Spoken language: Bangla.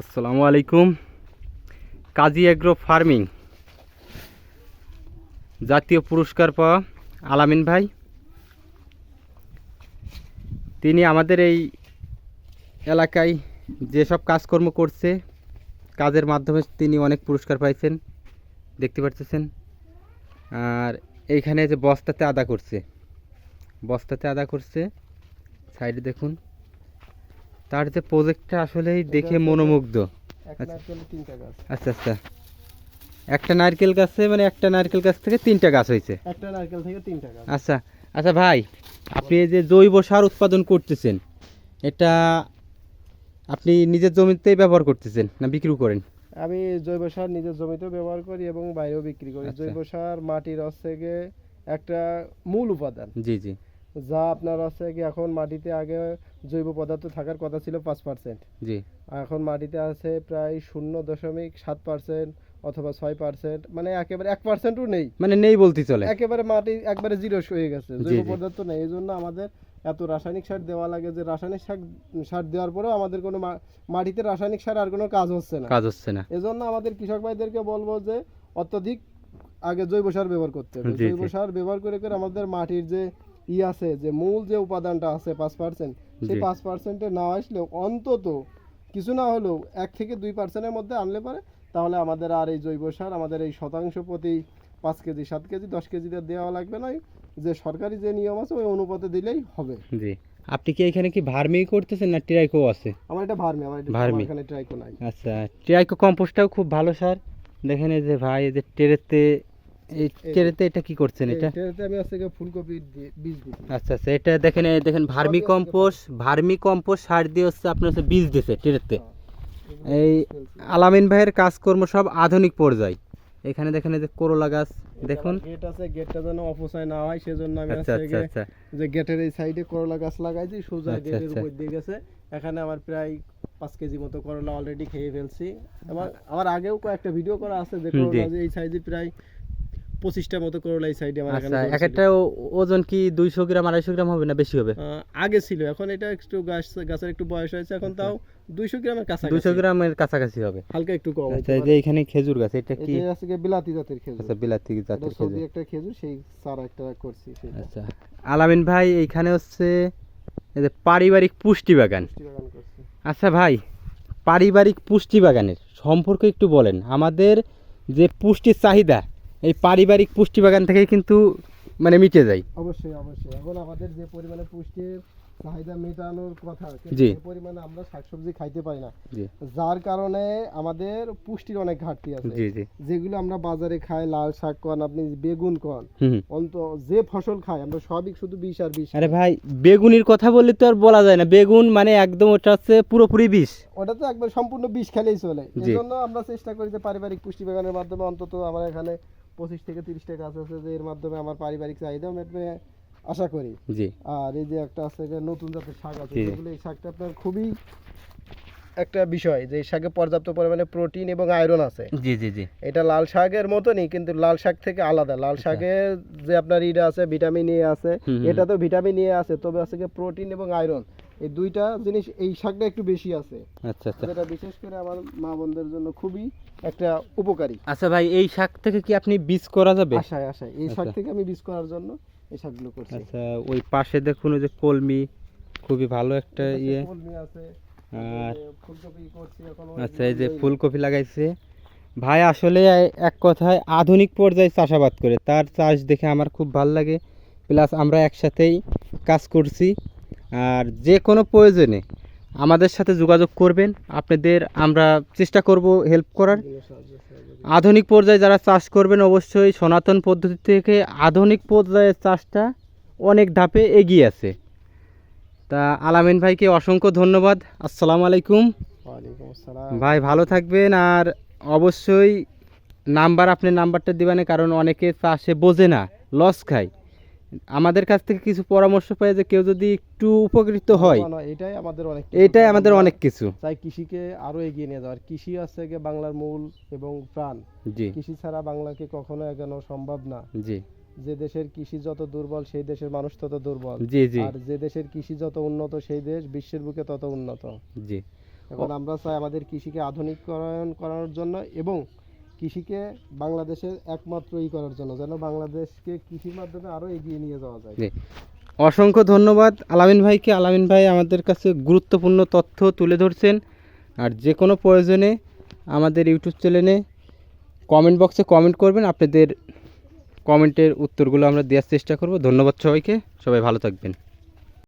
আসসালামু আলাইকুম। Kazi agro farming. জাতীয় পুরস্কার পাওয়া আলামিন ভাই। তিনি আমাদের এই এলাকায় যেসব কাজকর্ম করছে, কাজের মাধ্যমে তিনি অনেক পুরস্কার পাইছেন, দেখতে পাচ্ছেন আর এইখানে যে বস্তাতে আদা করছে, বস্তাতে আদা করছে, সাইডে দেখুন। তার যে প্রজেক্টটা আসলেই দেখে মনোমুগ্ধ। আচ্ছা। আচ্ছা আচ্ছা। একটা নারকেল গাছে মানে একটা নারকেল গাছ থেকে তিনটা গাছ হয়েছে? একটা নারকেল থেকে তিনটা গাছ। আচ্ছা আচ্ছা ভাই আপনি যে জৈব সার উৎপাদন করতেছেন এটা আপনি নিজের জমিতেই ব্যবহার করতেছেন না বিক্রি করেন? আমি জৈব সার নিজের জমিতেও ব্যবহার করি এবং বাইরেও বিক্রি করি। আচ্ছা। জৈব সার মাটির হচ্ছে গিয়ে একটা মূল উপাদান। জি জি। যা আপনার হচ্ছে কি এখন মাটিতে আগে জৈব পদার্থ থাকার কথা ছিল পাঁচ পার্সেন্ট জি। এখন মাটিতে আছে প্রায় শূন্য দশমিক সাত পার্সেন্ট অথবা ছয় পার্সেন্ট মানে একেবারে এক পার্সেন্টও নেই। মানে নেই বলতে চলে। একেবারে মাটি একবারে জিরো হয়ে গেছে জৈব পদার্থ নেই। এই জন্য আমাদের এত রাসায়নিক সার দেওয়া লাগে যে রাসায়নিক সার সার দেওয়ার পরেও আমাদের কোনো মাটিতে রাসায়নিক সার আর কোনো কাজ হচ্ছে না। কাজ হচ্ছে না। এজন্য আমাদের কৃষক ভাইদেরকে বলব যে অত্যধিক আগে জৈব সার ব্যবহার করতে হবে। জৈব সার ব্যবহার করে করে আমাদের মাটির যে ই আছে যে মূল যে উপাদানটা আছে পাঁচ পার্সেন্ট সেই পাঁচ পার্সেন্টে না আসলেও অন্তত কিছু না হলেও এক থেকে দুই পার্সেন্টের মধ্যে আনলে পারে তাহলে আমাদের আর এই জৈব সার আমাদের এই শতাংশ প্রতি পাঁচ কেজি সাত কেজি দশ কেজিতে দেওয়া লাগবে না। যে সরকারি যে নিয়ম আছে ওই অনুপাতে দিলেই হবে। জি। আপনি কি এখানে কি ভার্মি করতেছেন না ট্রাইকো আছে? আমার এটা ভার্মি আমার এটা ভার্মি। এখানে ট্রাইকো নাই। আচ্ছা ট্রাইকো কম্পোস্টটাও খুব ভালো সার। দেখেন এই যে ভাই এই যে টেরেতে এই এই- এটা কি করছেন এটা? এটাতে আমি হচ্ছে ফুলকপি বীজ দিচ্ছি আচ্ছা আচ্ছা এটা দেখেন দেখেন ভার্মি কম্পোস্ট ভার্মি কম্পোস্ট সার দিয়ে হচ্ছে আপনার হচ্ছে বীজ দিছে টেরেতে এই আলামিন ভাইয়ের কাজকর্ম সব আধুনিক পর্যায়। এখানে দেখেন যে করলা গাছ দেখুন। গেট আছে গেটটা যেন অপচয় না হয় সেজন্য আমি আচ্ছা হচ্ছে গিয়ে যে গেটের এই সাইডে করলা গাছ লাগাইছি সোজা গেটের। উপর দিয়ে গেছে। এখানে আমার প্রায় পাঁচ কেজি মতো করলা অলরেডি খেয়ে ফেলছি। আমার আমার আগেও কয়েকটা ভিডিও করা আছে যে করলা এই সাইজে প্রায় পঁচিশটা মতো করলা এই সাইডে আমার এখানে আচ্ছা এক একটা ওজন কি দুইশো গ্রাম আড়াইশো গ্রাম হবে না বেশি হবে? আগে ছিল এখন এটা একটু গাছ গাছের একটু বয়স হয়েছে এখন তাও দুইশো গ্রামের কাছাকাছি। দুইশো গ্রামের কাছাকাছি হবে। হালকা একটু কম আচ্ছা এই যে এখানে খেজুর গাছ এটা কি? এটা আছে বিলাতি জাতের খেজুর। আচ্ছা বিলাতি জাতের খেজুর। একটা খেজুর সেই চারা একটা করছি আচ্ছা আলামিন ভাই এইখানে হচ্ছে এই যে পারিবারিক পুষ্টি বাগান। পুষ্টি বাগান করছি। আচ্ছা ভাই পারিবারিক পুষ্টি বাগানের সম্পর্কে একটু বলেন। আমাদের যে পুষ্টির চাহিদা এই পারিবারিক পুষ্টি বাগান থেকে কিন্তু মানে মিটে যায়। অবশ্যই অবশ্যই। এখন আমাদের যে পরিমাণে পুষ্টির চাহিদা মেটানোর কথা যে পরিমাণে আমরা শাকসবজি খাইতে পাই না যার কারণে আমাদের পুষ্টির অনেক ঘাটতি আছে। জি জি। যেগুলো আমরা বাজারে খাই লাল শাক কন আপনি বেগুন কন। অন্ত যে ফসল খাই আমরা সবই শুধু বিষ আর বিষ। আরে ভাই বেগুনির কথা বললে তো আর বলা যায় না। বেগুন মানে একদম ওটা হচ্ছে পুরোপুরি বিষ। ওটা তো একবার সম্পূর্ণ বিষ খেলেই চলে। জি। এই জন্য আমরা চেষ্টা করি যে পারিবারিক পুষ্টি বাগানের মাধ্যমে অন্তত আমার এখানে পঁচিশ থেকে তিরিশটা গাছ আছে যে এর মাধ্যমে আমার পারিবারিক চাহিদাও মেটবে আশা করি। জি। আর এই যে একটা আছে যে নতুন জাতের শাক আছে জি। যেগুলো এই শাকটা আপনার খুবই একটা বিষয় যে শাকে পর্যাপ্ত পরিমাণে প্রোটিন এবং আয়রন আছে। জি জি জি। এটা লাল শাকের মতনই কিন্তু লাল শাক থেকে আলাদা। লাল শাকে যে আপনার ইটা আছে ভিটামিন এ আছে আচ্ছা। এটা তো ভিটামিন এ আছে তবে আছে প্রোটিন এবং আয়রন। এই দুইটা জিনিস এই শাকটা একটু বেশি আছে। আচ্ছা আচ্ছা। যেটা বিশেষ করে আমার মা বোনদের জন্য খুবই একটা উপকারী। আচ্ছা ভাই এই শাক থেকে কি আপনি বীজ করা যাবে? আশায় আশায়। এই শাক আচ্ছা। থেকে আমি বীজ করার জন্য এই শাকগুলো করছি। আচ্ছা ওই পাশে দেখুন ওই যে কলমি খুবই ভালো একটা এটা ইয়ে। কলমি আছে আর ফুলকপি করছি এখন আচ্ছা এই যে ফুলকপি লাগাইছে। ভাই আসলে এক কথায় আধুনিক পর্যায়ে চাষাবাদ করে। তার চাষ দেখে আমার খুব ভালো লাগে। প্লাস আমরা একসাথেই কাজ করছি। আর যে কোনো প্রয়োজনে আমাদের সাথে যোগাযোগ করবেন। আপনাদের আমরা চেষ্টা করব হেল্প করার। আধুনিক পর্যায়ে যারা চাষ করবেন অবশ্যই সনাতন পদ্ধতি থেকে আধুনিক পর্যায়ের চাষটা অনেক ধাপে এগিয়ে আছে। তা আলামিন ভাইকে অসংখ্য ধন্যবাদ। আসসালামু আলাইকুম। ভাই ভালো থাকবেন আর অবশ্যই নাম্বার আপনি নাম্বারটা দিবেন কারণ অনেকে চাষে বোঝে না লস খায়। আমাদের কাছ থেকে কিছু পরামর্শ পাই যে কেউ যদি একটু উপকৃত হয় এটাই আমাদের অনেক কিছু। এইটাই আমাদের অনেক কিছু। চাই কৃষিকে আরও এগিয়ে নিয়ে যাওয়ার। কৃষি আছে গিয়ে বাংলার মূল এবং প্রাণ। জি। কৃষি ছাড়া বাংলাকে কখনো এগানো সম্ভব না। জি। যে দেশের কৃষি যত দুর্বল সেই দেশের মানুষ তত দুর্বল। জি জি। আর যে দেশের কৃষি যত উন্নত সেই দেশ বিশ্বের বুকে তত উন্নত। জি। এখন আমরা চাই আমাদের কৃষিকে আধুনিকরণ করার জন্য এবং কৃষিকে বাংলাদেশের একমাত্র ই করার জন্য, যেন বাংলাদেশকে কৃষির মাধ্যমে আরও এগিয়ে নিয়ে যাওয়া যায়। অসংখ্য ধন্যবাদ। আলামিন ভাইকে, আলামিন ভাই আমাদের কাছে গুরুত্বপূর্ণ তথ্য তুলে ধরছেন। আর যে কোনো প্রয়োজনে আমাদের ইউটিউব চ্যানেলে কমেন্ট বক্সে কমেন্ট করবেন। আপনাদের কমেন্টের উত্তরগুলো আমরা দেওয়ার চেষ্টা করব। ধন্যবাদ সবাইকে। সবাই ভালো থাকবেন।